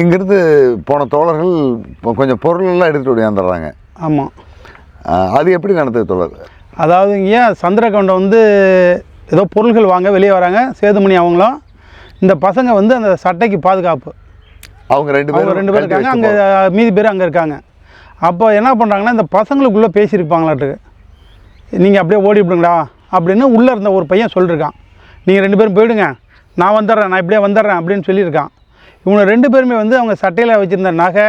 இங்கிருந்து போன தோழர்கள் கொஞ்சம் பொருள் எல்லாம் எடுத்துட்டு ஓடியாந்துடுறாங்க ஆமாம் அது எப்படி நடந்தது தோழர்? அதாவது இங்கே சந்திரகவுண்டம் வந்து ஏதோ பொருள்கள் வாங்க வெளியே வராங்க சேதுமணி அவங்களும் இந்த பசங்க வந்து அந்த சட்டைக்கு பாதுகாப்பு. அவங்க ரெண்டு பேரும் ரெண்டு பேர் இருக்காங்க. அங்கே மீதி பேர் அங்கே இருக்காங்க. அப்போ என்ன பண்ணுறாங்கன்னா இந்த பசங்களுக்குள்ளே பேசியிருப்பாங்களாட்டுக்கு. நீங்கள் அப்படியே ஓடிவிடுங்கடா அப்படின்னு உள்ளே இருந்த ஒரு பையன் சொல்லியிருக்கான் நீங்கள் ரெண்டு பேரும் போயிடுங்க. நான் வந்துடுறேன் நான் இப்படியே வந்துடுறேன் அப்படின்னு சொல்லியிருக்கான். இவங்க ரெண்டு பேருமே வந்து அவங்க சட்டையில் வச்சுருந்த நகை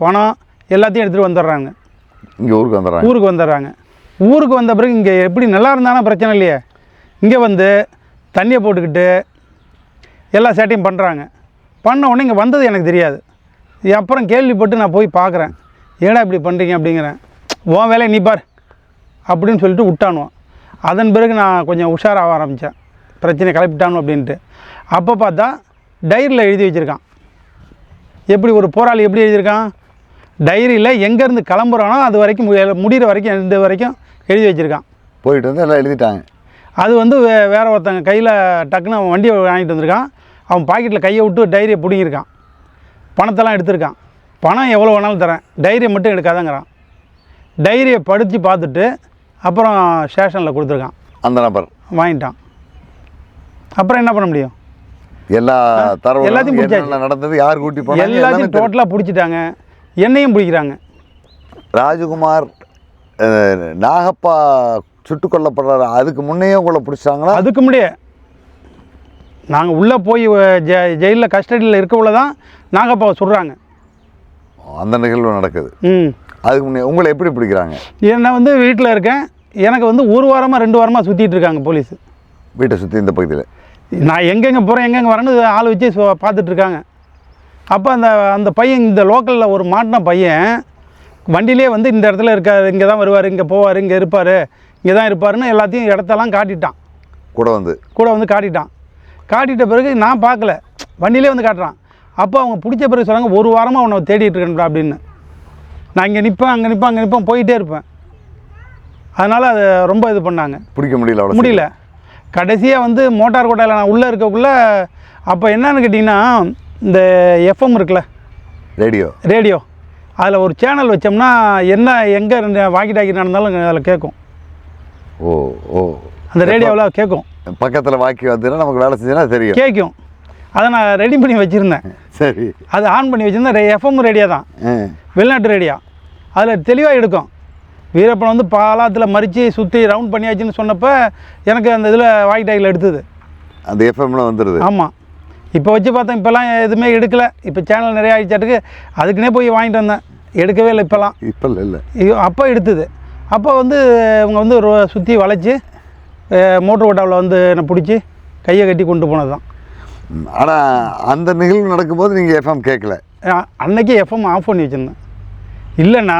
பணம் எல்லாத்தையும் எடுத்துகிட்டு வந்துடுறாங்க. இங்கே ஊருக்கு வந்துடுறாங்க. ஊருக்கு வந்துடுறாங்க. ஊருக்கு வந்த பிறகு இங்கே எப்படி நல்லா இருந்தானா பிரச்சனை இல்லையே. இங்கே வந்து தண்ணியை போட்டுக்கிட்டு எல்லா சேட்டையும் பண்ணுறாங்க பண்ண உடனே இங்கே வந்தது எனக்கு தெரியாது. அப்புறம் கேள்விப்பட்டு நான் போய் பார்க்குறேன். ஏடா இப்படி பண்ணுறீங்க அப்படிங்கிறேன். உன் வேலையை நீ பார் அப்படின்னு சொல்லிட்டு விட்டானுவான். அதன் பிறகு நான் கொஞ்சம் உஷாராக ஆரம்பித்தேன். பிரச்சனை கிளப்பிட்டானு அப்படின்ட்டு. அப்போ பார்த்தா டைரியில் எழுதி வச்சுருக்கான். எப்படி ஒரு போராளி எப்படி எழுதியிருக்கான்? டைரியில் எங்கேருந்து கிளம்புறானோ அது வரைக்கும் முடிகிற வரைக்கும் இந்த வரைக்கும் எழுதி வச்சுருக்கான். போயிட்டு வந்து எல்லாம் எழுதிட்டாங்க. அது வந்து வே வேற ஒருத்தங்க கையில் டக்குன்னு அவன் வண்டியை வாங்கிட்டு வந்திருக்கான். அவன் பாக்கெட்டில் கையை விட்டு டைரியை பிடுங்கியிருக்கான். பணத்தெல்லாம் எடுத்திருக்கான். பணம் எவ்வளோ வேணாலும் தரேன். டைரியை மட்டும் எடுக்காதங்கிறான். டைரியை படித்து பார்த்துட்டு அப்புறம் ஸ்டேஷனில் கொடுத்துருக்கான். அந்த நபர். வாங்கிட்டான். அப்புறம் என்ன பண்ண முடியும்? எல்லா தரவு எல்லாத்தையும் பிடிச்சாச்சு. நடந்தது யார் கூட்டி போனாங்க எல்லாத்தையும். டோட்டலாக பிடிச்சிட்டாங்க. என்னையும் பிடிக்கிறாங்க. ராஜகுமார் நாகப்பா சுட்டுக் கொல்லப்படுறாரு. அதுக்கு முன்னையே உங்களை பிடிச்சாங்களா அதுக்கு முடியே நாங்கள் உள்ளே போய் ஜெ ஜெயிலில் கஸ்டடியில் இருக்கக்குள்ள தான் நாகப்பாவை சொல்கிறாங்க அந்த நிகழ்வு நடக்குது. ம். அதுக்கு முன்னே உங்களை எப்படி பிடிக்கிறாங்க? நான் வந்து வீட்டில் இருக்கேன். எனக்கு வந்து ஒரு வாரமாக ரெண்டு வாரமாக சுற்றிட்டு இருக்காங்க போலீஸ். வீட்டை சுற்றி இந்த பகுதியில். நான் எங்கெங்கே போகிறேன் எங்கெங்கே வரேன்னு ஆள் வச்சு இருக்காங்க அப்போ அந்த அந்த பையன் இந்த லோக்கலில் ஒரு மாட்டின பையன் வண்டியிலே வந்து இந்த இடத்துல இருக்கார் இங்கே தான் வருவார் இங்கே போவார் இங்கே இருப்பார் இங்கே தான் இருப்பாருன்னு எல்லாத்தையும் இடத்தெல்லாம் காட்டிட்டான். கூட வந்து. கூட வந்து காட்டிட்டான். காட்டிட்ட பிறகு நான் பார்க்கல. வண்டியிலே வந்து காட்டுறான். அப்போ அவங்க பிடிச்ச பிறகு சொன்னாங்க ஒரு வாரமாக அவனை தேடிட்டு இருக்கேன்டா அப்படின்னு. நான் இங்கே நிற்பேன் அங்கே நிற்பேன் அங்கே நிற்பேன் போயிட்டே இருப்பேன். அதனால் அதை ரொம்ப இது பண்ணாங்க. பிடிக்க முடியல முடியல. கடைசியாக வந்து மோட்டார் கோட்டையில் நான் உள்ளே இருக்கக்குள்ள அப்போ என்னன்னு கேட்டிங்கன்னா இந்த எஃப்எம் இருக்குல்ல? ரேடியோ. ரேடியோ. அதில் ஒரு சேனல் வச்சோம்னா என்ன எங்கே வாக்கி டாக்கி நடந்தாலும் அதில் கேட்கும். ஓ ஓ. அந்த ரேடியோவில் கேட்கும். பக்கத்தில் வாக்கி வந்துன்னா நமக்கு வேலை செஞ்சோன்னா தெரியும். கேட்கும். அதை நான் ரெடி பண்ணி வச்சுருந்தேன். சரி. அது ஆன் பண்ணி வச்சுருந்தேன். எஃப்எம் ரேடியோ தான். வெளிநாட்டு ரேடியோ. அதில் தெளிவாக எடுக்கும். வீரப்பன் வந்து பாலாத்தில் மறித்து சுற்றி ரவுண்ட் பண்ணியாச்சுன்னு சொன்னப்போ எனக்கு அந்த இதில் வாக்கி டாக்கில் எடுத்தது. அந்த எஃப்எம்ல வந்துடுது ஆமாம் இப்போ வச்சு பார்த்தேன் இப்போல்லாம் எதுவுமே எடுக்கலை. இப்போ சேனல் நிறைய ஆகிச்சாட்டுக்கு அதுக்குன்னே போய் வாங்கிட்டு வந்தேன். எடுக்கவே இல்லை இப்போல்லாம். இப்போ இல்லை இல்லை. ஐயோ அப்போ எடுத்தது. அப்போ வந்து இவங்க வந்து சுற்றி வளைச்சி மோட்டர் ஓட்டாவில் வந்து என்னை பிடிச்சி கையை கட்டி கொண்டு போனது தான் ஆனால் அந்த நிகழ்வு நடக்கும்போது நீங்கள் எஃப்எம் கேட்கல அன்னைக்கு எஃப்எம் ஆஃப் பண்ணி வச்சுருந்தேன். இல்லைன்னா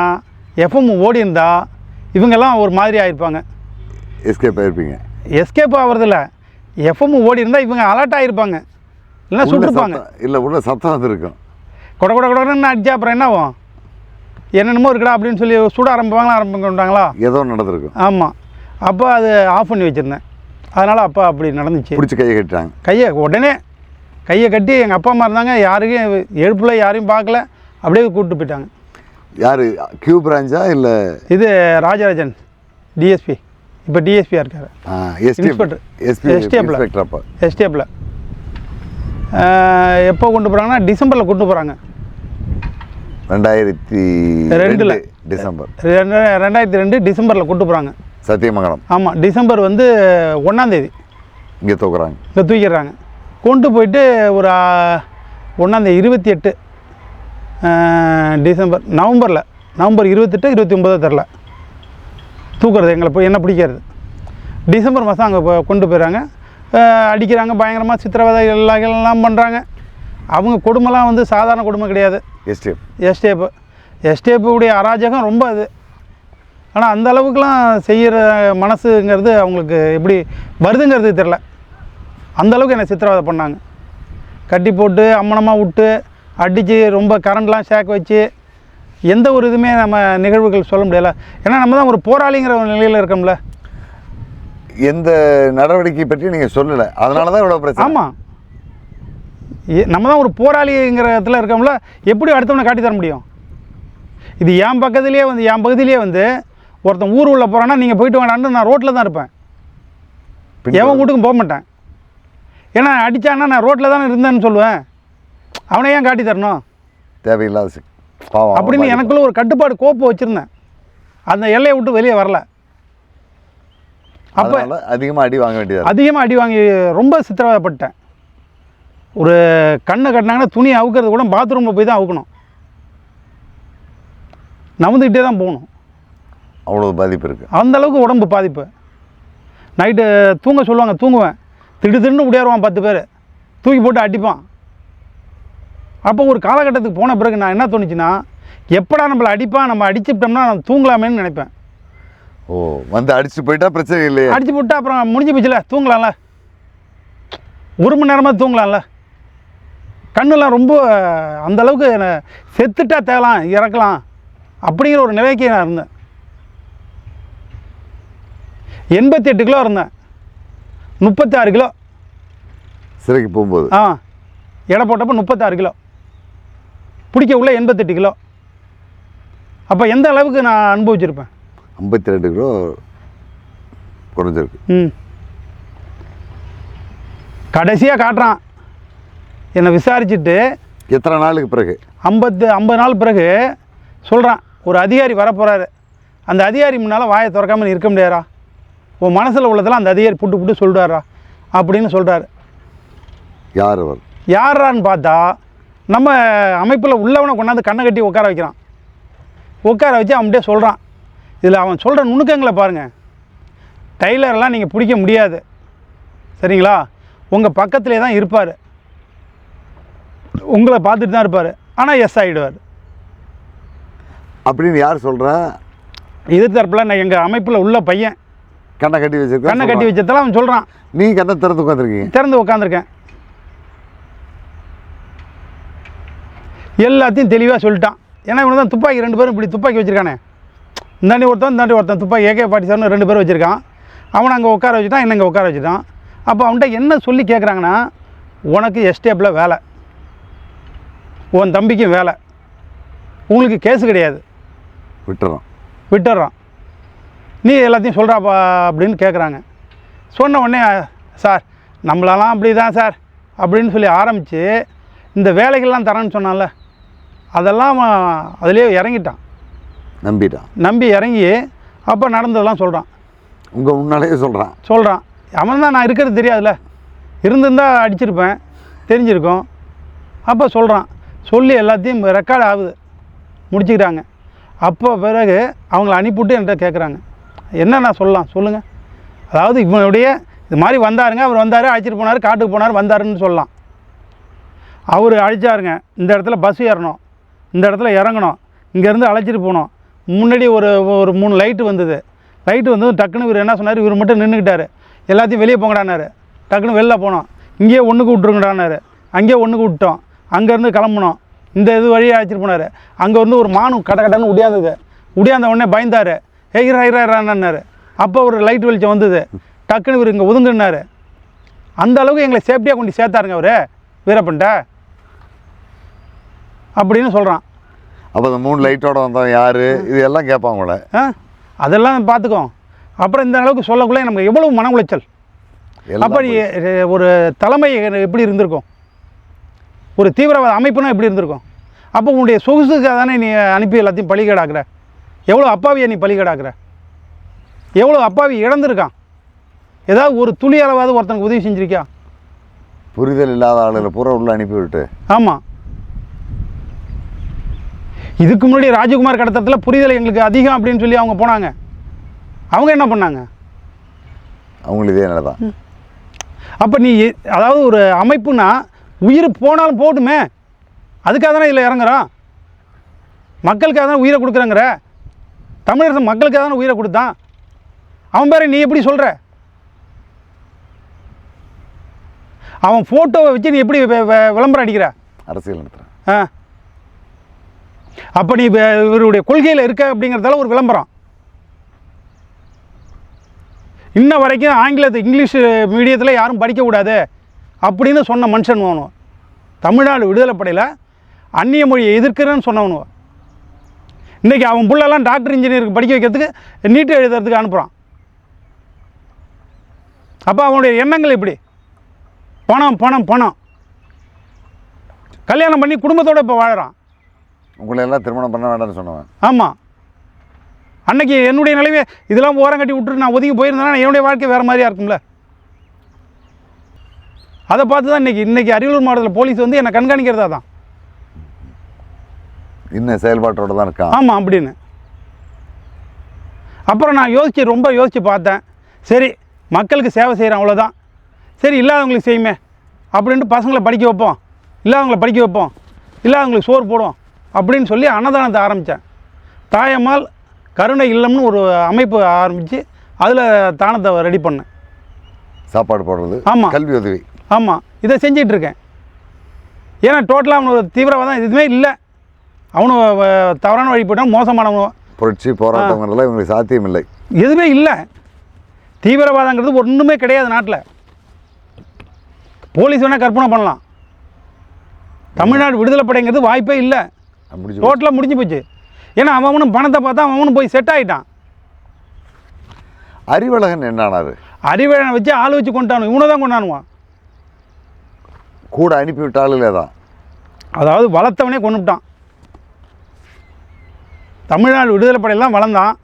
எஃப்எம் ஓடி இருந்தா இவங்கெல்லாம் ஒரு மாதிரி ஆயிருப்பாங்க. எஸ்கேப் ஆயிருப்பீங்க. எஸ்கேப் ஆகிறதில்ல எஃப்எம் ஓடி இருந்தால் இவங்க அலர்ட் ஆகிருப்பாங்க இல்லைன்னா சுட்டுருப்பாங்க. இல்லை உள்ள சத்தம் வந்திருக்கும் கொட கொட கொடன்னு அடிச்சா அப்புறம் என்ன ஆகும்? என்னென்னமோ இருக்குடா அப்படின்னு சொல்லி சுட ஆரம்பிப்பாங்களா ஆரம்பிக்கிட்டாங்களா ஏதோ நடந்திருக்கும். ஆமாம் அப்போ அது ஆஃப் பண்ணி வச்சுருந்தேன். அதனால் அப்போ அப்படி நடந்துச்சு. பிடிச்சி கையை கட்டிட்டாங்க. கையை உடனே கையை கட்டி எங்கள் அப்பா அம்மா இருந்தாங்க. யாருக்கும் எழுப்பில் யாரையும் பார்க்கல. அப்படியே கூப்பிட்டு போயிட்டாங்க. யார்? கியூ பிரான்ச்சா இல்லை? இது ராஜராஜன் டிஎஸ்பி இப்போ டிஎஸ்பியாக இருக்கார். Inspector. எஸ்பி STF ல. இன்ஸ்பெக்டர் அப்போ. எஸ்டேப்பில் எப்போ கொண்டு போகிறாங்கன்னா டிசம்பரில் கொண்டு போகிறாங்க ரெண்டாயிரத்தி ரெண்டுல. ரெண்டு டிசம்பர். ரெண்டாயிரத்தி ரெண்டு டிசம்பரில் கொண்டு போகிறாங்க சத்தியமங்கலம். ஆமாம் டிசம்பர் வந்து ஒன்றாந்தேதி இங்கே தூக்குறாங்க. இங்கே தூக்கிடுறாங்க. கொண்டு போயிட்டு ஒரு ஒன்றாந்தேதி இருபத்தி எட்டு. டிசம்பர் நவம்பரில். நவம்பர் இருபத்தெட்டு இருபத்தி ஒம்பதோ தெரில தூக்குறது எங்களை போய் என்ன பிடிக்கிறது? டிசம்பர் மாதம் அங்கே கொண்டு போயிடுறாங்க அடிக்கிறாங்க பயங்கரமாக சித்திரவதை எல்லாம் பண்ணுறாங்க அவங்க கொடுமைலாம் வந்து சாதாரண கொடுமை கிடையாது. எஸ்டிஎஃப் எஸ்டேப்பு எஸ்டேப்புடைய அராஜகம் ரொம்ப இது ஆனால் அந்த அளவுக்குலாம் செய்கிற மனசுங்கிறது அவங்களுக்கு எப்படி வருதுங்கிறது தெரில அந்த அளவுக்கு என்னை சித்திரவதை பண்ணாங்க. கட்டி போட்டு அம்மனமாக விட்டு அடித்து ரொம்ப கரண்ட்லாம் ஷேக் வச்சு எந்த ஒரு இதுவுமே நம்ம நிகழ்வுகள் சொல்ல முடியல. ஏன்னா நம்ம தான் ஒரு போராளிங்கிற ஒரு நிலையில் இருக்கோம்ல. எந்த நடவடிக்கை பற்றி நீங்கள் சொல்லலை. அதனால தான் இவ்வளோ பிரச்சனை. ஆமாம் நம்ம தான் ஒரு போராளிங்கிற இடத்துல இருக்கோம்ல. எப்படி அடுத்தவனை காட்டி தர முடியும்? இது என் பக்கத்துலேயே வந்து என் பகுதியிலேயே வந்து ஒருத்தன் ஊர் உள்ள போகிறான்னா நீங்கள் போயிட்டு வேணான்னு நான் ரோட்டில் தான் இருப்பேன். பின் எவன் வீட்டுக்கும் போக மாட்டேன். ஏன்னா அடித்தான்னா நான் ரோட்டில் தானே இருந்தேன்னு சொல்லுவேன். அவனை ஏன் காட்டி தரணும்? தேவையில்லாத பாவம் அப்படின்னு எனக்குள்ள ஒரு கட்டுப்பாடு கோப்பு வச்சுருந்தேன். அந்த எல்லையை விட்டு வெளியே வரல. அப்போ அதிகமாக அடி வாங்க வேண்டியது அதிகமாக அடி வாங்கி ரொம்ப சித்திரவதைப்பட்டேன். ஒரு கண்ணை கட்டினாங்கன்னா துணி அவுக்கிறது கூட பாத்ரூமில் போய் தான் அவுக்கணும். நமுந்துக்கிட்டே தான் போகணும். அவ்வளோ பாதிப்பு இருக்குது அந்த அளவுக்கு உடம்பு பாதிப்பு. நைட்டு தூங்க சொல்லுவாங்க தூங்குவேன். திடு திடுன்னு உடையாருவான் பத்து பேர். தூக்கி போட்டு அடிப்பான். அப்போ ஒரு காலகட்டத்துக்கு போன பிறகு நான் என்ன தோணுச்சுன்னா எப்படா நம்மளை அடிப்பான் நம்ம அடிச்சுட்டோம்னா நம்ம தூங்கலாமேன்னு நினைப்பேன். ஓ வந்து அடிச்சுட்டு போயிட்டா பிரச்சனை இல்லையே. அடிச்சு போட்டு அப்புறம் முடிஞ்சு போச்சுல தூங்கலாம்ல. ஒரு மணி நேரமாக தூங்கலாம்ல. கண்ணெல்லாம் ரொம்ப அந்த அளவுக்கு என்ன செத்துட்டா தேவலாம் இறக்கலாம் அப்படிங்கிற ஒரு நிலைக்கு நான் இருந்தேன். எண்பத்தி எட்டு கிலோ இருந்தேன். முப்பத்தாறு கிலோ. சிறைக்கு போகும்போது? ஆ எடை போட்டப்போ முப்பத்தாறு கிலோ. பிடிக்க உள்ள எண்பத்தெட்டு கிலோ. அப்போ எந்த அளவுக்கு நான் அனுபவிச்சிருப்பேன்? ஐம்பத்தி ரெண்டு கிலோ குறைஞ்சிருக்கு. ம். கடைசியாக காட்டுறான். என்னை விசாரிச்சுட்டு எத்தனை நாளுக்கு பிறகு? ஐம்பத்து ஐம்பது நாள் பிறகு சொல்கிறான் ஒரு அதிகாரி வரப்போகிறாரு அந்த அதிகாரி முன்னால் வாயை திறக்காம நீ இருக்க முடியாரா உன் மனசில் உள்ளதெல்லாம் அந்த அதிகாரி புட்டு புட்டு சொல்கிறாரா அப்படின்னு சொல்கிறாரு யார் அவர்? யாரான்னு பார்த்தா நம்ம அமைப்பில் உள்ளவனை கொண்டாந்து கண்ணை கட்டி உட்கார வைக்கிறான். உட்கார வச்சு அவன்கிட்ட சொல்கிறான் இதில் அவன் சொல்கிற நுணுக்கங்களை பாருங்கள் டைலர்லாம் நீங்கள் பிடிக்க முடியாது. சரிங்களா? உங்கள் பக்கத்திலே தான் இருப்பார். உங்களை பார்த்துட்டு தான் இருப்பார். ஆனால் எஸ் ஆகிடுவார் அப்படின்னு யார் சொல்கிறா இது தரப்பில் நான் எங்கள் அமைப்பில் உள்ள பையன். கண்ணை கட்டி வச்சிருக்க? கண்ணை கட்டி வச்சதால அவன் சொல்கிறான் நீ கண்ணை திறந்து உட்காந்துருக்கீங்க திறந்து உட்காந்துருக்கேன் எல்லாத்தையும் தெளிவாக சொல்லிட்டான். ஏன்னா இவனை தான் துப்பாக்கி ரெண்டு பேரும் இப்படி துப்பாக்கி வச்சுருக்கானே. இந்தாண்டி ஒருத்தன் இந்தாண்டி ஒருத்தன் துப்பாக்கி ஏகே பாட்டி சார்னு ரெண்டு பேரும் வச்சுருக்கான். அவனை அங்கே உட்கார வச்சுட்டான் என்ன இங்கே உட்கார வச்சுட்டான். அப்போ அவன்கிட்ட என்ன சொல்லி கேட்குறாங்கன்னா உனக்கு எஸ்டேப்பில் வேலை. உன் தம்பிக்கும் வேலை. உங்களுக்கு கேஸு கிடையாது. விட்டுறோம் விட்டுடுறான் நீ எல்லாத்தையும் சொல்கிறாப்பா அப்படின்னு கேட்குறாங்க சொன்ன உடனே சார் நம்மளெல்லாம் அப்படி தான் சார். அப்படின்னு சொல்லி ஆரம்பித்து இந்த வேலைகள்லாம் தரேன்னு சொன்னான்ல அதெல்லாம் அதுலேயே இறங்கிட்டான். நம்பிட்டான். நம்பி இறங்கி அப்போ நடந்ததெல்லாம் சொல்கிறான் உங்கள் முன்னாலேயே சொல்கிறான் சொல்கிறான் அவன் தான் நான் இருக்கிறது தெரியாதுல்ல. இருந்திருந்தா அடிச்சிருப்பேன் தெரிஞ்சிருக்கும். அப்போ சொல்கிறான் சொல்லி எல்லாத்தையும் ரெக்கார்ட் ஆகுது. முடிச்சுக்கிறாங்க. அப்போ பிறகு அவங்கள அனுப்பிவிட்டு என்கிட்ட கேட்குறாங்க என்ன நான் சொல்லலாம்? சொல்லுங்கள் அதாவது இவனுடைய இது மாதிரி வந்தாருங்க. அவர் வந்தார் அழைச்சிட்டு போனார் காட்டுக்கு போனார் வந்தாருன்னு சொல்லலாம். அவர் அழைச்சாருங்க. இந்த இடத்துல பஸ் ஏறணும். இந்த இடத்துல இறங்கணும். இங்கேருந்து அழைச்சிட்டு போனோம் முன்னாடி ஒரு ஒரு மூணு லைட்டு வந்தது. லைட்டு வந்து டக்குன்னு இவர் என்ன சொன்னார்? இவர் மட்டும் நின்றுக்கிட்டாரு எல்லாத்தையும் வெளியே போங்கடானாரு டக்குன்னு வெளில போனோம். இங்கேயே ஒன்றுக்கு விட்ருங்கடானாரு அங்கேயே ஒன்றுக்கு விட்டோம். அங்கேருந்து கிளம்புனோம். இந்த இது வழியாக அழைச்சிட்டு போனார். அங்கே வந்து ஒரு மானு கட கடன்னு உடையாந்தது உடையாந்த உடனே பயந்தார். ஏ இரா அப்போ ஒரு லைட் வெளிச்சம் வந்தது. டக்குன்னு இவர் இங்கே ஒதுங்குனாரு அந்த அளவுக்கு எங்களை சேஃப்டியாக கொண்டு சேர்த்தாருங்க அவர் வீரப்பன்ட்ட. அப்படின்னு சொல்கிறான் அப்போ அந்த மூணு லைட்டோட வந்தோம் யார்? இது எல்லாம் கேட்பான் உங்களை ஆ அதெல்லாம் பார்த்துக்கோ. அப்புறம் இந்த அளவுக்கு சொல்லக்குள்ளே நமக்கு எவ்வளவு மன உளைச்சல். எல்லாம் அப்போ நீ, எ, ஒரு தலைமை எப்படி இருந்திருக்கும்? ஒரு தீவிரவாத அமைப்புனா எப்படி இருந்திருக்கும்? அப்போ உன்னுடைய சொகுசுக்காக தானே நீ அனுப்பி எல்லாத்தையும் பலிகேடாக்குற எவ்வளோ அப்பாவியை நீ பலிகேடாக்குற எவ்வளோ அப்பாவி இழந்திருக்கான்? ஏதாவது ஒரு துளி அளவாவது ஒருத்தனுக்கு உதவி செஞ்சிருக்கியா? புரிதல் இல்லாத ஆளுகளை பூரா உள்ள அனுப்பி விட்டு ஆமாம் இதுக்கு முன்னாடி ராஜகுமார் கடத்தத்தில் புரிதல் எங்களுக்கு அதிகம் அப்படின்னு சொல்லி அவங்க போனாங்க. அவங்க என்ன பண்ணாங்க? அவங்களுக்கு இதே தான் அப்போ நீ அதாவது ஒரு அமைப்புனா உயிர் போனாலும் போட்டுமே அதுக்காக தானே இதில் இறங்குறோம் மக்களுக்காக தானே உயிரை கொடுக்குறேங்கிற? தமிழரசு மக்களுக்காக தானே உயிரை கொடுத்தான்? அவன் பேரை நீ எப்படி சொல்கிற அவன் ஃபோட்டோவை வச்சு நீ எப்படி விளம்பரம் அடிக்கிற? அரசியல் நடத்துகிறேன் ஆ. அப்போ நீ இவருடைய கொள்கையில் இருக்க அப்படிங்கிறதால ஒரு விளம்பரம். இன்ன வரைக்கும் ஆங்கிலத்து இங்கிலீஷ் மீடியத்தில் யாரும் படிக்கக்கூடாது அப்படின்னு சொன்ன மனுஷன் வேணும் தமிழ்நாடு விடுதலைப்படையில் அந்நிய மொழியை எதிர்க்கிறேன்னு சொன்னவனுவ இன்றைக்கி அவன் பிள்ளெல்லாம் டாக்டர் இன்ஜினியருக்கு படிக்க வைக்கிறதுக்கு நீட்டு எழுதுறதுக்கு அனுப்புகிறான் அப்போ அவனுடைய எண்ணங்கள் எப்படி பணம் பணம் பணம். கல்யாணம் பண்ணி குடும்பத்தோடு இப்போ வாழறான். உங்களை எல்லாம் திருமணம் பண்ண வேண்டாம்னு சொன்னவன். ஆமாம் அன்னைக்கு என்னுடைய நிலைமை இதெல்லாம் ஓரம் கட்டி விட்டுட்டு நான் ஒதுங்கி போயிருந்தேன்னா என்னுடைய வாழ்க்கை வேறு மாதிரியா இருக்கும்ல? அதை பார்த்து தான் இன்றைக்கி இன்றைக்கி அரியலூர் மாவட்டத்தில் போலீஸ் வந்து என்னை கண்காணிக்கிறதா தான். இன்னும் செயல்பாட்டோட தான் இருக்கான். ஆமாம் அப்படின்னு. அப்புறம் நான் யோசித்து ரொம்ப யோசித்து பார்த்தேன். சரி மக்களுக்கு சேவை செய்கிறேன் அவ்வளோதான் சரி இல்லாதவங்களுக்கு செய்யுமே. அப்படின்ட்டு பசங்களை படிக்க வைப்போம். இல்லாதவங்களை படிக்க வைப்போம். இல்லாதவங்களுக்கு சோறு போடுவோம். அப்படின்னு சொல்லி அன்னதானத்தை ஆரம்பித்தேன். தாயம்மாள் கருணை இல்லம்னு ஒரு அமைப்பு ஆரம்பித்து அதில் தானத்தை ரெடி பண்ணேன். சாப்பாடு போடுறது ஆமா. கல்வி உதவி. ஆமாம் இதை செஞ்சிட்டு இருக்கேன். ஏன்னா டோட்டலாக அவனு தீவிரவாதம் எதுவுமே இல்லை. அவனு தவறான வழி போயிட்டான் மோசமானவன். புரட்சி போராட்டங்கிறதுலாம் இவங்களுக்கு சாத்தியம் இல்லை எதுவுமே இல்லை. தீவிரவாதங்கிறது ஒன்றுமே கிடையாது நாட்டில். போலீஸ் வேணால் கற்பனை பண்ணலாம். தமிழ்நாடு விடுதலை படைங்கிறது வாய்ப்பே இல்லை. முடிஞ்சு டோட்டலாக முடிஞ்சு போச்சு. ஏன்னா அவன் அவனும் பணத்தை பார்த்தா அவன் அவனும் போய் செட் ஆகிட்டான் அறிவழகன் என்ன ஆனாரு அறிவேழனை வச்சு ஆள் வச்சு கொண்டானு இவனை தான் கொண்டானுவான். கூட அனுப்பிவிட்ட ஆளுகளே தான் அதாவது வளர்த்தவனே கொண்டுட்டான் தமிழ்நாடு விடுதலை படையெல்லாம் வளர்ந்தான்.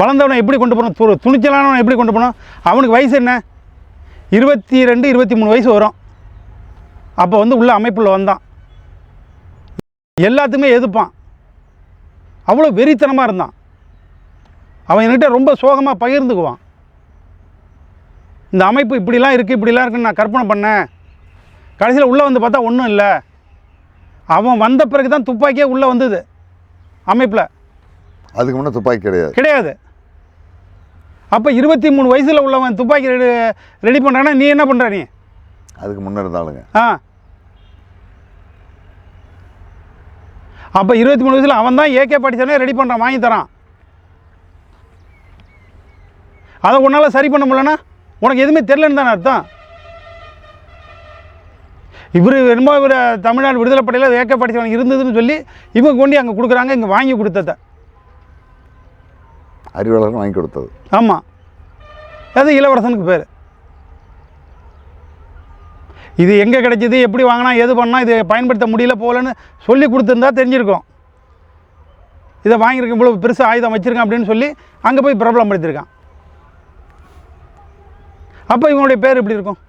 வளர்ந்தவனை எப்படி கொண்டு போகணும் து துணிச்சலானவனை எப்படி கொண்டு போகணும் அவனுக்கு வயசு என்ன? இருபத்தி ரெண்டு இருபத்தி மூணு வயசு வரும். அப்போ வந்து உள்ள அமைப்பில் வந்தான். எல்லாத்துக்குமே எதிர்ப்பான். அவ்வளோ வெறித்தனமாக இருந்தான். அவன் என்கிட்ட ரொம்ப சோகமாக பகிர்ந்துக்குவான். இந்த அமைப்பு இப்படிலாம் இருக்குது இப்படிலாம் இருக்குன்னு நான் கற்பனை பண்ணேன். கடைசியில் உள்ளே வந்து பார்த்தா ஒன்றும் இல்லை. அவன் வந்த பிறகு தான் துப்பாக்கியே உள்ளே வந்தது அமைப்பில். அதுக்கு முன்னே துப்பாக்கி கிடையாது. கிடையாது. அப்போ இருபத்தி மூணு வயசில் உள்ளவன் துப்பாக்கி ரெடி ரெடி பண்ணுறான்னா நீ என்ன பண்ணுற நீ? அதுக்கு முன்னே இருந்தாளுங்க. ஆ. அப்போ இருபத்தி மூணு வயசில் அவன் தான் ஏகே படித்தவனே ரெடி பண்ணுறான் வாங்கி தரான். அதை உன்னால் சரி பண்ண முடியலன்னா உனக்கு எதுவுமே தெரிலன்னு தானே அர்த்தம்? இவர் என்னமோ இவர் தமிழ்நாடு விடுதலை படையில் ஏகே படித்தவன் இருந்ததுன்னு சொல்லி இவங்க கொண்டு அங்கே கொடுக்குறாங்க இங்கே வாங்கி கொடுத்தத. அறிவழகன் வாங்கி கொடுத்தது. ஆமாம் அது இளவரசனுக்கு பேர். இது எங்கே கிடைச்சிது எப்படி வாங்கினா எது பண்ணா இது பயன்படுத்த முடியல போகலன்னு சொல்லி கொடுத்துருந்தா தெரிஞ்சிருக்கும். இதை வாங்கியிருக்கேன் இவ்வளோ பெருசு ஆயுதம் வச்சுருக்கேன் அப்படின்னு சொல்லி அங்கே போய் பிரபலம் படுத்திருக்கான் அப்போ இவனுடைய பேர் எப்படி இருக்கும்?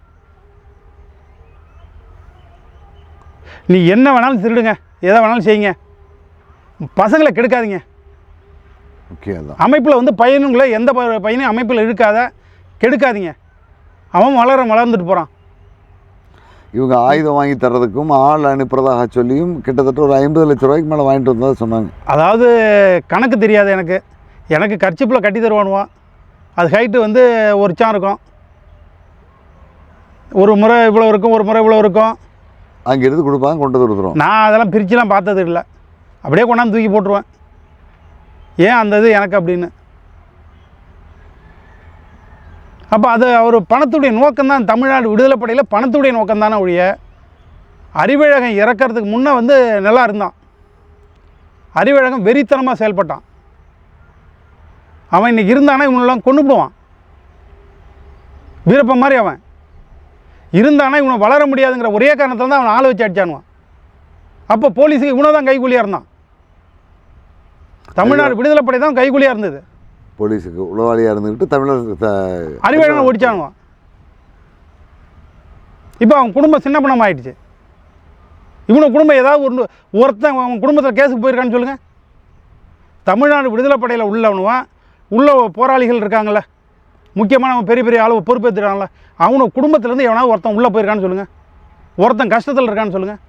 நீ என்ன வேணாலும் திருடுங்க எதை வேணாலும் செய்யுங்க. பசங்களை கெடுக்காதீங்க. அமைப்பில் வந்து பையனுங்களை எந்த பையனையும் அமைப்பில் இருக்காத கெடுக்காதீங்க. அவன் வளர வளர்ந்துட்டு போகிறான் இவங்க ஆயுதம் வாங்கி தர்றதுக்கும் ஆள் அனுப்புறதாக சொல்லியும் கிட்டத்தட்ட ஒரு ஐம்பது லட்ச ரூபாய்க்கு மேலே வாங்கிட்டு வந்ததாக சொன்னாங்க. அதாவது கணக்கு தெரியாது எனக்கு. எனக்கு கர்ச்சிப்பில் கட்டி தருவானுவான் அது ஹைட்டு வந்து ஒரு சான் இருக்கும். ஒரு முறை இவ்வளோ இருக்கும் ஒரு முறை இவ்வளோ இருக்கும். அங்கே இருந்து கொடுப்பாங்க கொண்டு வந்து கொடுத்துருவோம் நான் அதெல்லாம் பிரிச்சுலாம் பார்த்தது இல்லை அப்படியே கொண்டாந்து தூக்கி போட்டுருவேன். ஏன் அந்த இது எனக்கு அப்படின்னு. அப்போ அது அவர் பணத்துடைய நோக்கம்தான். தமிழ்நாடு விடுதலை படையில் பணத்துடைய நோக்கம் தானே ஒழிய அறிவழகன் இறக்கறதுக்கு முன்னே வந்து நல்லா இருந்தான். அறிவழகன் வெறித்தனமாக செயல்பட்டான். அவன் இன்னைக்கு இருந்தானா இவனெல்லாம் கொண்டு போவான். வீரப்பன் மாதிரி அவன். இருந்தானா இவனை வளர முடியாதுங்கிற ஒரே காரணத்தில் தான் அவனை ஆளை வச்சு அடிச்சானுவான். அப்போ போலீஸுக்கு இவனை தான் கைக்கூலியாக இருந்தான். தமிழ்நாடு விடுதலை படை தான் கைக்கூலியாக இருந்தது. போலீஸுக்கு உளவாளியாக இருந்துக்கிட்டு தமிழர் அறிவாளனை ஓடிச்சானுவான் இப்போ அவன் குடும்பம் சின்ன பணம் ஆயிடுச்சு இவனை குடும்பம் ஏதாவது ஒரு ஒருத்தன் அவன் குடும்பத்தில் கேஸுக்கு போயிருக்கான்னு சொல்லுங்கள் தமிழ்நாடு விடுதலை படையில் உள்ளவனுவான் உள்ள போராளிகள் இருக்காங்கல்ல. முக்கியமான அவன் பெரிய பெரிய ஆளு பொறுப்பேற்றுறாங்கல்ல அவனு குடும்பத்துலேருந்து எவனாவது ஒருத்தன் உள்ளே போயிருக்கான்னு சொல்லுங்கள் ஒருத்தன் கஷ்டத்தில் இருக்கான்னு சொல்லுங்கள்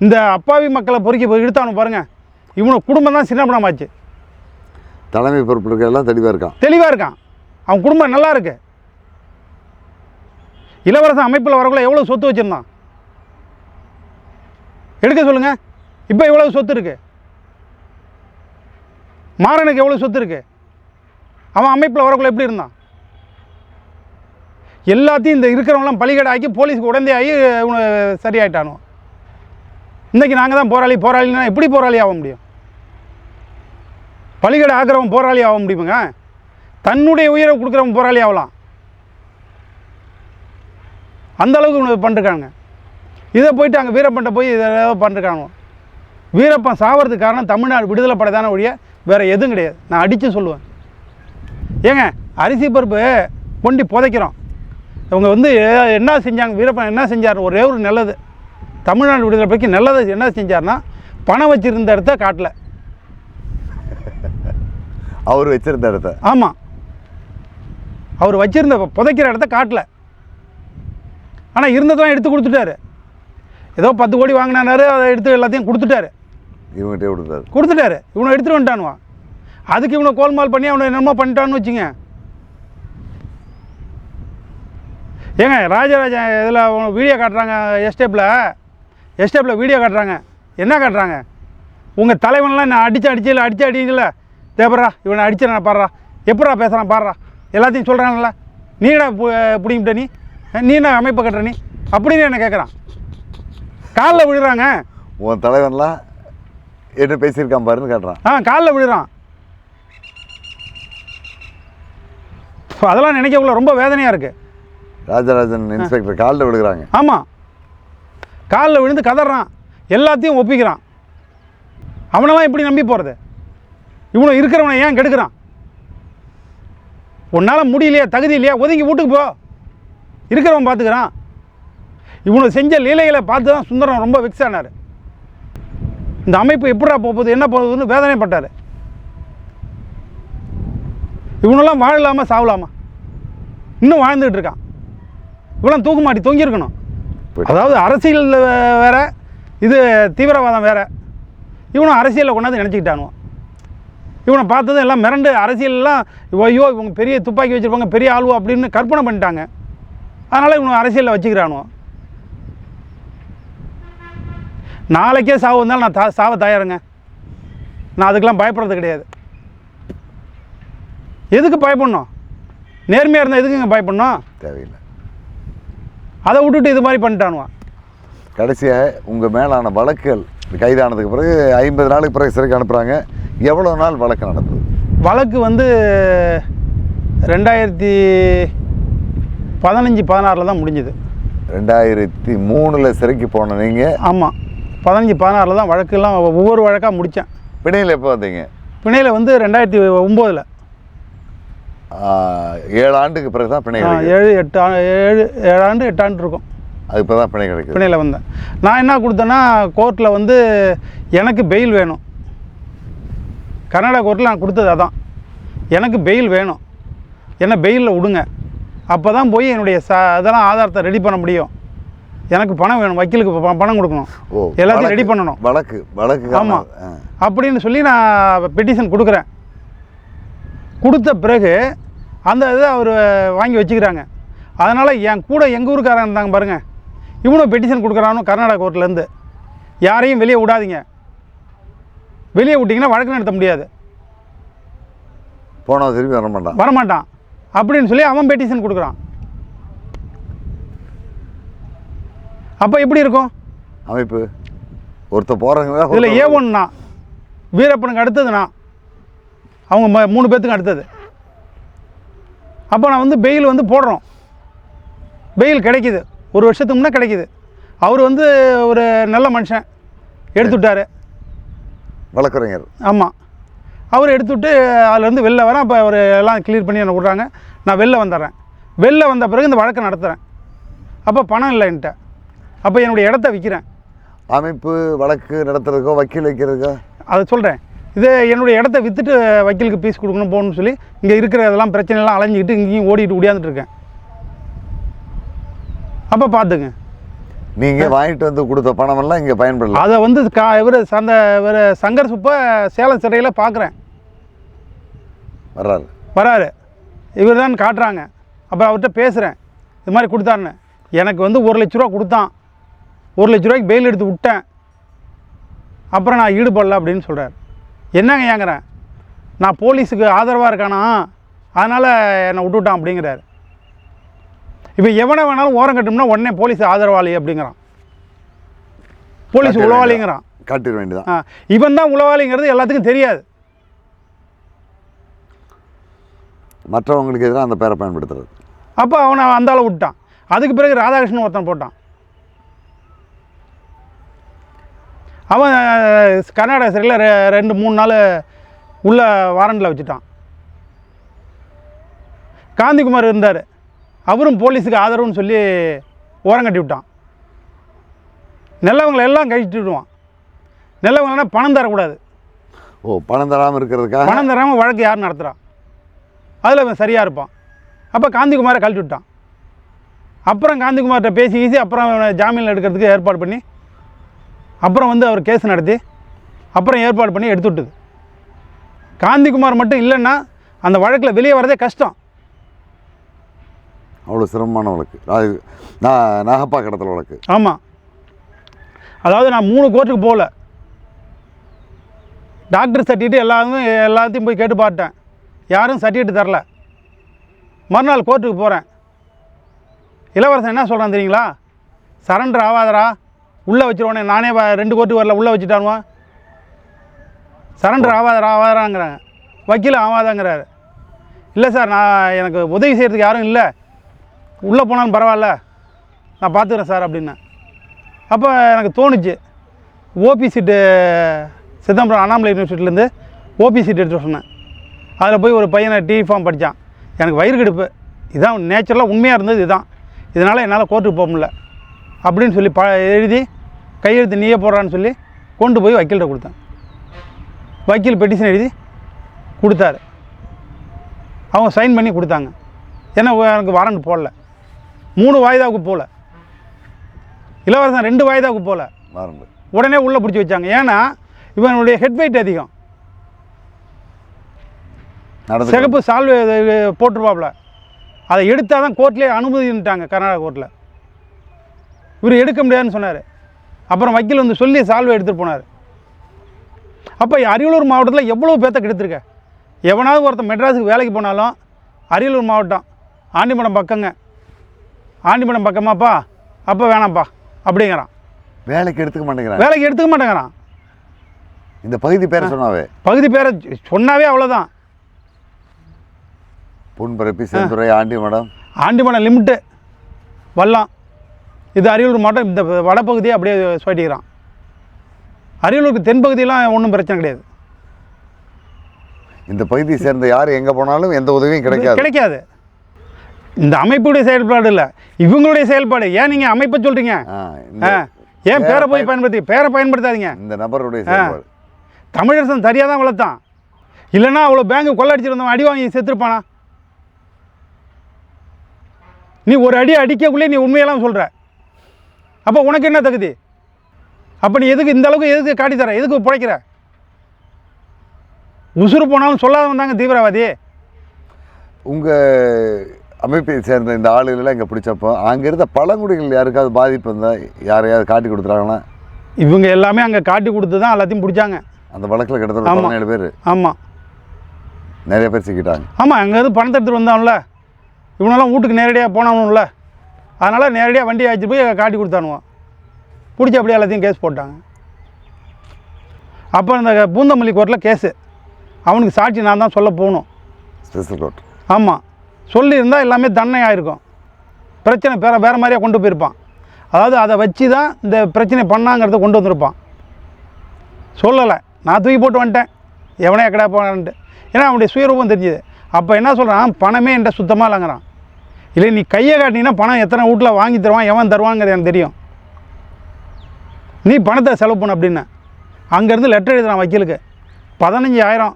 இந்த அப்பாவி மக்களை பொறுக்கி போய் இழுத்தானு பாருங்கள் இவனோட குடும்பம் தான் சின்ன பணமாச்சு தலைமை பொறுப்பு இருக்கலாம் தெளிவாக இருக்கான். தெளிவாக இருக்கான். அவன் குடும்பம் நல்லா இருக்கு. இளவரசன் அமைப்பில் வரக்குள்ள எவ்வளோ சொத்து வச்சுருந்தான்? எடுக்க சொல்லுங்கள் இப்போ எவ்வளோ சொத்து இருக்கு? மாறனுக்கு எவ்வளோ சொத்து இருக்கு? அவன் அமைப்பில் வரக்குள்ள எப்படி இருந்தான்? எல்லாத்தையும் இந்த இருக்கிறவங்களாம் பலிகடை ஆக்கி போலீஸ்க்கு உடந்தே ஆகி சரியாயிட்டானோ இன்றைக்கி நாங்கள் தான் போராளி போராளின்னா எப்படி போராளி ஆக முடியும்? பலிகடை ஆக்கிறவன் போராளி ஆக முடியுமுங்க? தன்னுடைய உயிரை கொடுக்குறவன் போராளி ஆகலாம். அந்த அளவுக்கு பண்ணிருக்காங்க இதை போயிட்டு அங்கே வீரப்பன்ட்ட போய் இதை பண்ணிருக்காங்க வீரப்பன் சாவறதுக்கு காரணம் தமிழ்நாடு விடுதலை படை தானே ஒழிய வேறு எதுவும் கிடையாது. நான் அடித்து சொல்லுவேன். ஏங்க அரிசி பருப்பு கொண்டு புதைக்கிறோம். இவங்க வந்து என்ன செஞ்சாங்க? வீரப்பன் என்ன செஞ்சார் ஒரே ஒரு நல்லது. தமிழ்நாடு விடுதலை பற்றி நல்லது என்ன செஞ்சார்னா பணம் வச்சுருந்த இடத்த காட்டலை. அவர் வச்சிருந்த இடத்த. ஆமாம் அவர் வச்சிருந்த புதைக்கிற இடத்த காட்டல. ஆனால் இருந்ததெல்லாம் எடுத்து கொடுத்துட்டாரு. ஏதோ பத்து கோடி வாங்கினாரு அதை எடுத்து எல்லாத்தையும் கொடுத்துட்டாரு. இவங்ககிட்டே கொடுத்தாரு. கொடுத்துட்டாரு. இவனை எடுத்துட்டு வந்துட்டானுவான் அதுக்கு இவனை கோல்மால் பண்ணி அவனை என்னமோ பண்ணிட்டான்னு வச்சுங்க ஏங்க ராஜராஜ இதில் வீடியோ காட்டுறாங்க எஸ்டேப்பில் எஸ்டேப்பில் வீடியோ காட்டுறாங்க. என்ன காட்டுறாங்க? உங்கள் தலைவன்லாம் நான் அடித்து அடிச்சில அடித்து அடிக்கல? தேபரா இவனை அடிச்சு நான் பாடுறா எப்படா பேசுகிறான் பாடுறா எல்லாத்தையும் சொல்கிறாங்கல்ல நீடா பிடிங்கிட்ட நீ. நீ என்ன அமைப்பை கட்டுற நீ. அப்படின்னு என்ன கேட்குறான் காலில் விழுறாங்க. உன் தலைவன்லாம் என்ன பேசியிருக்கான் பாருன்னு காட்டுறான். ஆ காலில் விழுறான். அதெல்லாம் நினைக்கக்குள்ள ரொம்ப வேதனையாக இருக்குது ராஜராஜன் இன்ஸ்பெக்டர் காலில் விழுகிறாங்க. ஆமாம் காலில் விழுந்து கதறான். எல்லாத்தையும் ஒப்பிக்கிறான். அவனெல்லாம் எப்படி நம்பி போகிறது இவனை இருக்கிறவனை ஏன் கெடுக்கிறான்? உன்னால் முடியலையா தகுதி இல்லையா? ஒதுங்கி வீட்டுக்கு போ. இருக்கிறவன் பார்த்துக்கிறான் இவனை செஞ்ச லீலைகளை பார்த்து தான் சுந்தரம் ரொம்ப வெக்ஸ் ஆனார். இந்த அமைப்பு எப்படா போகுது என்ன போகுதுன்னு வேதனைப்பட்டார் இவனெல்லாம் வாழலாமா சாவலாமா? இன்னும் வாழ்ந்துகிட்டு இருக்கான். இவெல்லாம் தூக்கு மாட்டி தொங்கியிருக்கணும். அதாவது அரசியல் வேற இது தீவிரவாதம் வேற. இவனும் அரசியலில் கொண்டாந்து நினச்சிக்கிட்டானுவான் இவனை பார்த்ததும் எல்லாம் மிரண்டு அரசியல்லாம் ஐயோ இவங்க பெரிய துப்பாக்கி வச்சுருப்பாங்க பெரிய ஆளுவோ அப்படின்னு கற்பனை பண்ணிட்டாங்க. அதனால் இவனை அரசியலில் வச்சுக்கிறானுவோ நாளைக்கே சாவு வந்தாலும் நான் தா சாவ தயாருங்க. நான் அதுக்கெல்லாம் பயப்படுறது கிடையாது. எதுக்கு பயப்படணும்? நேர்மையாக இருந்தால் எதுக்குங்க பயப்படணும்? தேவையில்லை. அதை விட்டுட்டு இது மாதிரி பண்ணிட்டானுவான் கடைசியாக உங்கள் மேலான வழக்குகள் கைதானதுக்கு பிறகு ஐம்பது நாளுக்கு பிறகு சிறைக்கு அனுப்புகிறாங்க எவ்வளோ நாள் வழக்கு நடந்தது? வழக்கு வந்து ரெண்டாயிரத்தி பதினஞ்சு பதினாறில் தான் முடிஞ்சுது. ரெண்டாயிரத்தி மூணில் சிறைக்கு போன நீங்கள் ஆமாம் பதினஞ்சு பதினாறில் தான் வழக்கெல்லாம் ஒவ்வொரு வழக்காக முடித்தேன் பிணையில் எப்போ வந்தீங்க? பிணையில் வந்து ரெண்டாயிரத்தி ஒம்போதில். ஏழு ஆண்டுக்கு பிறகு தான் பிணை ஏழு எட்டு ஏழு ஏழு ஆண்டு எட்டு ஆண்டு இருக்கும். அது இப்போ தான் பிணை கிடைக்குது. பிணையில் வந்தேன். நான் என்ன கொடுத்தேன்னா கோர்ட்டில் வந்து எனக்கு பெயில் வேணும். கர்நாடகா கோர்ட்டில் நான் கொடுத்தது அதான். எனக்கு பெயில் வேணும். என்ன பெயிலில் விடுங்க. அப்போ தான் போய் என்னுடைய ச இதெல்லாம் ஆதாரத்தை ரெடி பண்ண முடியும். எனக்கு பணம் வேணும். வக்கீலுக்கு பணம் கொடுக்கணும். எல்லாத்தையும் ரெடி பண்ணணும். வழக்கு. வழக்கு ஆமாம். அப்படின்னு சொல்லி நான் பெட்டிஷன் கொடுக்குறேன். கொடுத்த பிறகு அந்த இதை அவர் வாங்கி வச்சுக்கிறாங்க. அதனால் என் கூட எங்கள் ஊருக்காரன் இருந்தாங்க பாருங்கள் இவனும் பெட்டிஷன் கொடுக்குறானோ கர்நாடகா கோர்ட்லேருந்து யாரையும் வெளியே விடாதீங்க. வெளியே விட்டிங்கன்னா வழக்கு நடத்த முடியாது. போனவன் திரும்பி வர மாட்டான் வரமாட்டான். அப்படின்னு சொல்லி அவன் பெட்டிஷன் கொடுக்குறான். அப்போ எப்படி இருக்கும்? அமைப்பு. ஒருத்தர் போகிறவங்க இதில் ஏ ஒன்னா வீரப்பனுக்கு அடுத்தது நான் அவங்க ம- மூணு பேர்த்துக்கு அடுத்தது. அப்போ நான் வந்து பெயில் வந்து போடுறோம். பெயில் கிடைக்குது. ஒரு வருஷத்துக்கு முன்னே கிடைக்குது. அவர் வந்து ஒரு நல்ல மனுஷன். எடுத்து விட்டாரு வழக்கறிஞர். ஆமாம் அவர் எடுத்துவிட்டு அதுலேருந்து வெளில வரேன் அப்போ அவர் எல்லாம் கிளியர் பண்ணி என்னை விட்றாங்க. நான் வெளில வந்துடுறேன். வெளில வந்த பிறகு இந்த வழக்கை நடத்துகிறேன் அப்போ பணம் இல்லை என்கிட்ட. அப்போ என்னுடைய இடத்த விற்கிறேன் அமைப்பு வழக்கு நடத்துறதுக்கோ வக்கீல் வைக்கிறதுக்கோ? அதை சொல்கிறேன் இது என்னுடைய இடத்த விற்றுட்டு வக்கீலுக்கு பீஸ் கொடுக்கணும் போகணும்னு சொல்லி இங்கே இருக்கிற இதெல்லாம் பிரச்சனைலாம் அலைஞ்சிக்கிட்டு இங்கேயும் ஓடிட்டு ஓடியாந்துட்டு இருக்கேன். அப்போ பார்த்துங்க நீங்கள் வாங்கிட்டு வந்து கொடுத்த பணமெல்லாம் இங்கே பயன்படல. அதை வந்து கா இவர் சந்த இவர் சங்கர் சுப்பை சேலம் சிறையில் பார்க்குறேன் வர்றாரு. வராரு இவர் தான் காட்டுறாங்க. அப்புறம் அவர்கிட்ட பேசுகிறேன் இது மாதிரி கொடுத்தாருன்னு. எனக்கு வந்து ஒரு லட்ச ரூபா கொடுத்தான். ஒரு லட்ச ரூபாய்க்கு பெயில் எடுத்து விட்டேன். அப்புறம் நான் ஈடுபடல அப்படின்னு சொல்கிறார் என்னங்க ஏங்குறேன் நான் போலீஸுக்கு ஆதரவாக இருக்கானா? அதனால் என்னை விட்டுவிட்டான் அப்படிங்கிறாரு. இப்போ எவனை வேணாலும் ஓரம் கட்டணும்னா உடனே போலீஸ் ஆதரவாளி அப்படிங்கிறான். போலீஸ் உளவாளிங்கிறான். காட்டிட வேண்டியதான் இவன் தான் உளவாளிங்கிறது எல்லாத்துக்கும் தெரியாது. மற்றவங்களுக்கு எதிராக அந்த பேரை பயன்படுத்துறது. அப்போ அவனை அந்த ஆளை விட்டான். அதுக்கு பிறகு ராதாகிருஷ்ணன் ஒருத்தன் போட்டான். அவன் கர்நாடகா சிறையில் ரெ ரெண்டு மூணு நாள் உள்ள வாரண்டில் வச்சுட்டான். காந்திகுமார் இருந்தார். அவரும் போலீஸுக்கு ஆதரவுன்னு சொல்லி ஓரங்கட்டி விட்டான். நல்லவங்களை எல்லாம் கழிச்சு விடுவான். நல்லவங்கன்னா பணம் தரக்கூடாது. ஓ பணம் தராமல் இருக்கிறதுக்காக பணம் தராமல் வழக்கு யார் நடத்துகிறா அதில் அவன் சரியாக இருப்பான். அப்போ காந்திகுமாரை கழட்டி விட்டான். அப்புறம் காந்திகுமார்கிட்ட பேசி கீசி அப்புறம் அவனை ஜாமீன் எடுக்கிறதுக்கு ஏற்பாடு பண்ணி அப்புறம் வந்து அவர் கேஸ் நடத்தி அப்புறம் ஏற்பாடு பண்ணி எடுத்து விட்டுது. காந்திகுமார் மட்டும் இல்லைன்னா அந்த வழக்கில் வெளியே வரதே கஷ்டம். அவ்வளோ சிரமமான வழக்கு. நான் நாகப்பா கடத்தல் வழக்கு. ஆமாம் அதாவது நான் மூணு கோர்ட்டுக்கு போகல. டாக்டர் சர்டிஃபிகேட் எல்லாரும் எல்லாத்தையும் போய் கேட்டு பார்த்தேன் யாரும் சர்டிஃபிகேட் தரல. மறுநாள் கோர்ட்டுக்கு போகிறேன் இளவரசன் என்ன சொல்கிறான் தெரியுங்களா? சரண்டர் ஆகாதரா உள்ளே வச்சிருவானே. நானே ரெண்டு கோர்ட்டுக்கு வரல. உள்ளே வச்சுட்டானுவான் சரண்டர் ஆகாதரா ஆகாதராங்கிறாங்க வக்கீல் ஆகாதாங்கிறாரு. இல்லை சார் நான் எனக்கு உதவி செய்கிறதுக்கு யாரும் இல்லை. உள்ளே போனாலும் பரவாயில்ல. நான் பார்த்துக்கிறேன் சார் அப்படின்னேன் அப்போ எனக்கு தோணுச்சு. ஓபி சீட்டு சிதம்பரம் அண்ணாமலை யூனிவர்சிட்டிலேருந்து ஓபி சீட் எடுத்து சொன்னேன். அதில் போய் ஒரு பையனை டி ஃபார்ம் படித்தான் எனக்கு வயிறு கடுப்பு. இதான் நேச்சுரலாக உண்மையாக இருந்தது இதுதான் இதனால் என்னால் கோர்ட்டுக்கு போக முடியல. அப்படின்னு சொல்லி ப எழுதி கையெழுத்து நீயே போடுறான்னு சொல்லி கொண்டு போய் வக்கீல்கிட்ட கொடுத்தேன். வக்கீல் பெட்டிஷன் எழுதி கொடுத்தாரு. அவங்க சைன் பண்ணி கொடுத்தாங்க. ஏன்னா எனக்கு வாரண்ட் போடல. மூணு வாய்தாவுக்கு போகல இளவரசன் ரெண்டு வாய்தாவுக்கு போகல உடனே உள்ளே பிடிச்சி வச்சாங்க. ஏன்னா இவனுடைய ஹெட் வெயிட் அதிகம். சிகப்பு சால்வை போட்டுருவாப்புல அதை எடுத்தால் தான் கோர்ட்லேயே அனுமதின்ட்டாங்க கர்நாடகா கோர்ட்டில் இவர் எடுக்க முடியாதுன்னு சொன்னார். அப்புறம் வக்கீல் வந்து சொல்லி சால்வை எடுத்துகிட்டு போனார். அப்போ அரியலூர் மாவட்டத்தில் எவ்வளோ பேர்த்த கெடுத்துருக்க? எவனாவது ஒருத்தன் மெட்ராஸுக்கு வேலைக்கு போனாலும் அரியலூர் மாவட்டம் ஆண்டிமடம் பக்கங்க. ஆண்டிமடம் பக்கமாப்பா? அப்போ வேணாம்ப்பா. அப்படிங்கிறான். வேலைக்கு எடுத்துக்க மாட்டேங்கிறாங்க வேலைக்கு எடுத்துக்க மாட்டேங்கிறான். இந்த பகுதி பேர் சொன்னாவே? பகுதி பேரை சொன்னாவே அவ்வளோதான் பொன்பரப்பி செந்துறை ஆண்டிமடம் ஆண்டிமடம் லிமிட்டு. வல்லம். இது அரியலூர் மாவட்டம் இந்த வடபகுதியை அப்படியே சொல்லிக்கிறான் அரியலூருக்கு தென்பகுதியெலாம் ஒன்றும் பிரச்சனை கிடையாது. இந்த பகுதியை சேர்ந்த யார் எங்கே போனாலும் எந்த உதவியும் கிடைக்காது. கிடைக்காது. இந்த அமைப்புடைய செயல்பாடு இல்லை. இவங்களுடைய செயல்பாடு. ஏன் நீங்கள் அமைப்பை சொல்கிறீங்க ஏன் பேரை போய் பயன்படுத்தி பேரை பயன்படுத்தாதீங்க. இந்த நபருடைய தமிழரசன் சரியாக தான் வளர்த்தான். இல்லைன்னா அவ்வளோ பேங்க் கொள்ளடிச்சிருந்தவன் அடி வாங்கி செத்துருப்பானா? நீ ஒரு அடி அடிக்கக்குள்ளே நீ உண்மையெல்லாம் சொல்கிற அப்போ உனக்கு என்ன தகுதி? அப்போ நீ எதுக்கு இந்த அளவுக்கு எதுக்கு காட்டி தர? எதுக்கு பிழைக்கிற? உசுறு போனாலும் சொல்லாதவன் தாங்க தீவிரவாதி. உங்கள் அமைப்பை சேர்ந்த இந்த ஆளுகளெல்லாம் இங்கே பிடிச்சப்போ அங்கே இருந்த பழங்குடிகள் யாருக்காவது பாதிப்பு இருந்தால் யாரையாவது காட்டி கொடுத்துறாங்கன்னா இவங்க எல்லாமே அங்கே காட்டி கொடுத்து தான் எல்லாத்தையும் பிடிச்சாங்க. அந்த வழக்கில் கிட்டத்தட்ட. பதினேழு பேர். ஆமாம் நிறைய பேர் சிக்கிட்டாங்க. ஆமாம் அங்கேருந்து பணத்தை எடுத்துகிட்டு வந்தான்ல. இவனெல்லாம் வீட்டுக்கு நேரடியாக போனவனும்ல அதனால் நேரடியாக வண்டியை வச்சு போய் காட்டி கொடுத்தானுவான் பிடிச்சி அப்படியே எல்லாத்தையும் கேஸ் போட்டாங்க. அப்போ இந்த பூந்தமல்லி கோர்ட்டில் கேஸு. அவனுக்கு சாட்சி நான் தான் சொல்ல போகணும். Special court. ஆமாம் சொல்லியிருந்தால் எல்லாமே தண்டனை ஆயிருக்கும் பிரச்சனை வேறு வேறு மாதிரியாக கொண்டு போயிருப்பான். அதாவது அதை வச்சு தான் இந்த பிரச்சனை பண்ணாங்கிறத கொண்டு வந்திருப்பான். சொல்லலை. நான் தூக்கி போட்டு வந்துட்டேன். எவனே எக்கடா போனான்ட்டு. ஏன்னா அவனுடைய சுயரூபம் தெரிஞ்சுது. அப்போ என்ன சொல்கிறான் பணமே என்கிட்ட சுத்தமாக இல்லைங்கிறான். இல்லை நீ கையை காட்டினீங்கன்னா பணம் எத்தனை வீட்டில் வாங்கி தருவான் எவன் தருவாங்கிறது எனக்கு தெரியும். நீ பணத்தை செலவு பண்ணு அப்படின்னு. அங்கேருந்து லெட்டர் எழுதுறான் வக்கீலுக்கு. பதினஞ்சாயிரம்.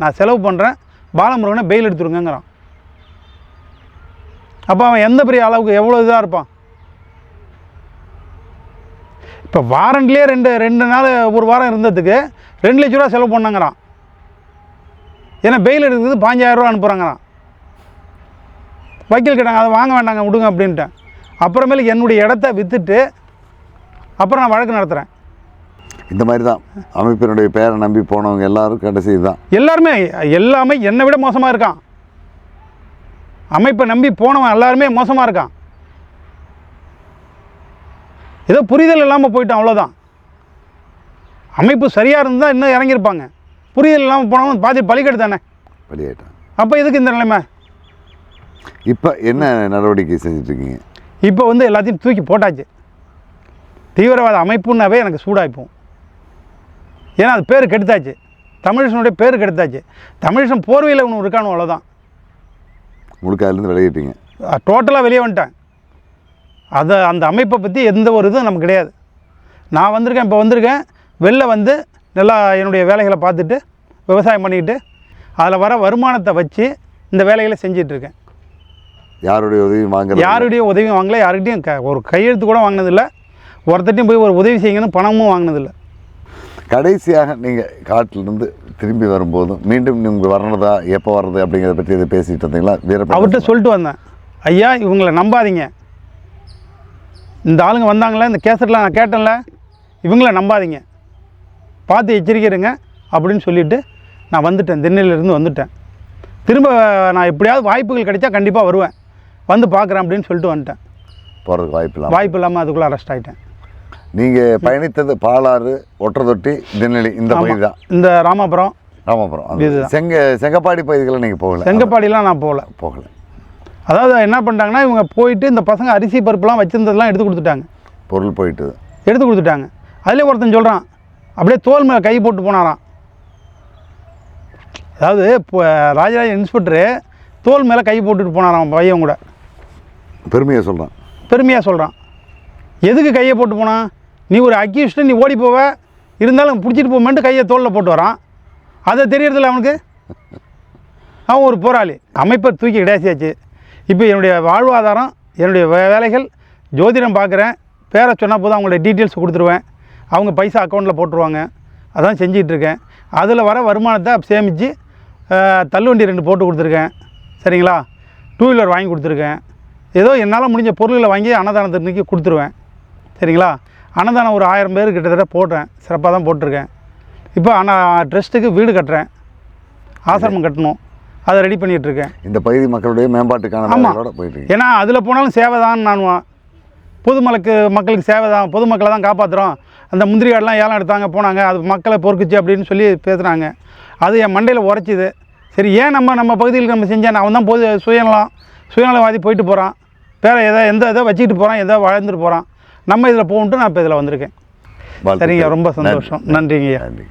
நான் செலவு பண்ணுறேன் பாலமுருகனை பெயில் எடுத்துருங்கிறான் அப்போ அவன் எந்த பெரிய அளவுக்கு எவ்வளோ இதாக இருப்பான்? இப்போ வாரண்ட்லேயே ரெண்டு ரெண்டு நாள் ஒரு வாரம் இருந்ததுக்கு ரெண்டு லட்ச ரூபா செலவு பண்ணாங்கிறான். ஏன்னா பெயில் எடுக்கிறது பாஞ்சாயிரம் ரூபா அனுப்புகிறாங்கிறான் வக்கீல் கேட்டாங்க அதை வாங்க வேண்டாங்க விடுங்க அப்படின்ட்டேன். அப்புறமேலு என்னுடைய இடத்த விற்றுட்டு அப்புறம் நான் வழக்கு நடத்துகிறேன் இந்த மாதிரி தான் அமைப்பினுடைய பேரை நம்பி போனவங்க எல்லாரும் கடைசி இதுதான் எல்லாருமே எல்லாமே என்னை விட மோசமாக இருக்கான். அமைப்பை நம்பி போனவன் எல்லாருமே மோசமாக இருக்கான். ஏதோ புரிதல் இல்லாமல் போயிட்டோம் அவ்வளோதான் அமைப்பு சரியாக இருந்தால் இன்னும் இறங்கியிருப்பாங்க. புரிதல் இல்லாமல் போனவங்க பாதி பலிக்கெடு தானே வெளியேட்டான் அப்போ எதுக்கு இந்த நிலைமை? இப்போ என்ன நடவடிக்கை செஞ்சுட்டு இருக்கீங்க இப்போ வந்து எல்லாத்தையும் தூக்கி போட்டாச்சு. தீவிரவாத அமைப்புன்னாவே எனக்கு சூடாய்ப்போம். ஏன்னா அது பேர் கெடுத்தாச்சு. தமிழிசனுடைய பேர் கெடுத்தாச்சு. தமிழிசன் போர்வையில் ஒன்று இருக்கானு அவ்வளோதான் முழுக்க அதுலேருந்து வெளியிட்டீங்க டோட்டலாக வெளியே வந்துட்டேன். அதை அந்த அமைப்பை பற்றி எந்த ஒரு இதுவும் நமக்கு கிடையாது. நான் வந்திருக்கேன் இப்போ வந்திருக்கேன். வெளில வந்து நல்லா என்னுடைய வேலைகளை பார்த்துட்டு விவசாயம் பண்ணிக்கிட்டு அதில் வர வருமானத்தை வச்சு இந்த வேலைகளை செஞ்சிட்டு இருக்கேன் யாருடைய உதவி வாங்குறது யாருடைய உதவியும் வாங்கல யாருக்கிட்டையும் க ஒரு கையெழுத்து கூட வாங்கினதில்ல. ஒருத்தட்டையும் போய் ஒரு உதவி செய்யுங்கன்னு பணமும் வாங்கினதில்ல. கடைசியாக நீங்கள் காட்டிலிருந்து திரும்பி வரும்போதும் மீண்டும் நீங்கள் வர்றதா எப்போ வர்றது அப்படிங்கிறத பற்றி இதை பேசிட்டு இருந்தீங்களா? வீரப்ப அவர்கிட்ட சொல்லிட்டு வந்தேன். ஐயா இவங்களை நம்பாதீங்க. இந்த ஆளுங்க வந்தாங்களே இந்த கேசட்டில் நான் கேட்டேன்ல இவங்கள நம்பாதீங்க. பார்த்து எச்சரிக்கைருங்க அப்படின்னு சொல்லிவிட்டு நான் வந்துட்டேன். திருநெல்வேலியிலேருந்து வந்துட்டேன். திரும்ப நான் எப்படியாவது வாய்ப்புகள் கிடைச்சா கண்டிப்பாக வருவேன். வந்து பார்க்குறேன் அப்படின்னு சொல்லிட்டு வந்துட்டேன். போகிறதுக்கு வாய்ப்பு இல்லாமல் வாய்ப்பு இல்லாமல் அதுக்குள்ளே அரெஸ்ட் ஆகிட்டேன் நீங்கள் பயணித்தது பாலாறு ஒற்றதொட்டி தினலி இந்த பகுதி தான் இந்த ராமாபுரம். ராமபுரம். இதுதான். செங்க செங்கப்பாடி பகுதிகளை நீங்கள் போகல. செங்கப்பாடிலாம் நான் போகல. போகல. அதாவது என்ன பண்ணிட்டாங்கன்னா இவங்க போயிட்டு இந்த பசங்க அரிசி பருப்புலாம் வச்சுருந்ததெல்லாம் எடுத்து கொடுத்துட்டாங்க. பொருள் போயிட்டு. எடுத்து கொடுத்துட்டாங்க. அதிலே ஒருத்தன் சொல்கிறான் அப்படியே தோல் மேலே கை போட்டு போனாராம். அதாவது இப்போ ராஜராஜ இன்ஸ்பெக்டரு தோல் மேலே கை போட்டுட்டு போனாராம் பையன் கூட. பெருமையை சொல்கிறேன் பெருமையாக சொல்கிறான் எதுக்கு கையை போட்டு போனான்? நீ ஒரு அக்யூஸ்ட்டு நீ ஓடி போவ இருந்தாலும் பிடிச்சிட்டு போமேன்ட்டு கையை தோளில் போட்டு வரான். அதை தெரியறதில்ல அவனுக்கு? அவன் ஒரு போராளி. அமைப்பை தூக்கி கிடையாச்சியாச்சு இப்போ என்னுடைய வாழ்வாதாரம் என்னுடைய வே- வேலைகள் ஜோதிடம் பார்க்குறேன். பேரை சொன்னால் போதும் அவங்களுடைய டீட்டெயில்ஸ் கொடுத்துருவேன். அவங்க பைசா அக்கௌண்ட்டில் போட்டுருவாங்க. அதான் செஞ்சிகிட்ருக்கேன். அதில் வர வருமானத்தை சேமித்து தள்ளுவண்டி ரெண்டு போட்டு கொடுத்துருக்கேன். சரிங்களா? டூ வீலர் வாங்கி கொடுத்துருக்கேன். ஏதோ என்னால் முடிஞ்ச பொருள்களை வாங்கி அன்னதானத்திற்கு கொடுத்துருவேன். சரிங்களா? அன்னதானம் ஒரு ஆயிரம் பேர் கிட்டத்தட்ட போடுறேன் சிறப்பாக தான் போட்டிருக்கேன். இப்போ ஆனால் ட்ரஸ்ட்டுக்கு வீடு கட்டுறேன். ஆசிரமம் கட்டணும். அதை ரெடி பண்ணிகிட்ருக்கேன் இந்த பகுதி மக்களுடைய மேம்பாட்டுக்கான ஆமா. வேலைகளோட போயிட்டு இருக்கீங்க ஏன்னா அதில் போனாலும் சேவை தான் நானுவான். பொதுமக்களுக்கு மக்களுக்கு சேவை தான் பொதுமக்களை தான் காப்பாற்றுறோம் அந்த முந்திரி காடெலாம் ஏலம் எடுத்தாங்க போனாங்க. அது மக்களை பொறுக்குச்சு அப்படின்னு சொல்லி பேசுகிறாங்க அது என் மண்டையில் உரைச்சிது. சரி ஏன் நம்ம நம்ம பகுதியில் நம்ம செஞ்சேன் அவன் தான் பொது சுயநலம் சுயநலவாதி போயிட்டு போகிறான் வேறு எதை எந்த இதை வச்சுக்கிட்டு போகிறான் எதோ வாழ்ந்துட்டு போகிறான் நம்ம இதில் போகணுன்ட்டு நான் இப்போ இதில் வந்திருக்கேன். சரிங்க ரொம்ப. சந்தோஷம் நன்றிங்கய்யா நன்றி